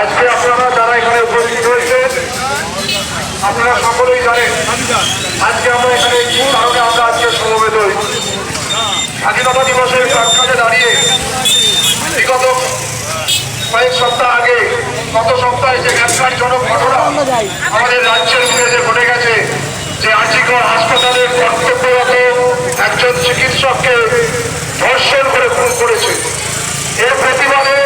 আজকে আপনারা যারা এখানে উপস্থিত হয়েছেন আপনারা সকলেই জানেন, আজকে আমরা এখানে কারণে আমরা আজকে সমবেত হয়েছি। স্বাধীনতা দিবসের প্রাক্ষাতে দাঁড়িয়ে বিগত কয়েক সপ্তাহ আগে, গত সপ্তাহে যে গ্রেপ্তারজনক ঘটনা আমাদের রাজ্যের যে ঘটে গেছে, যে আর্জিকর হাসপাতালের কর্তব্যরত একজন চিকিৎসককে ধর্ষণ করে খুন করেছে। এর প্রতিবাদে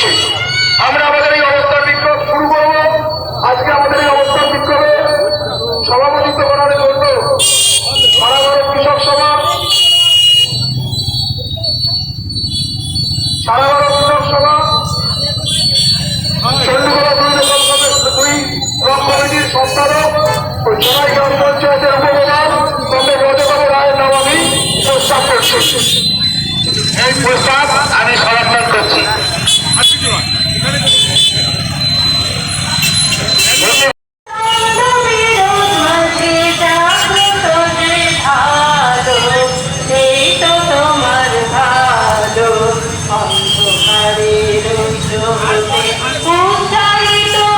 করছি। আমরা আমাদের এই অবস্থান বিক্ষোভ শুরু করব। আজকে আমাদের এই অবস্থান বিক্ষোভে সভাপতিত্ব করার জন্য সারা কৃষক সভা সারা কৃষক সভা দুই ও গ্রাম আমি প্রস্তাব এই প্রস্তাব আমি অন্ধকারে রইল।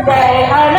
day.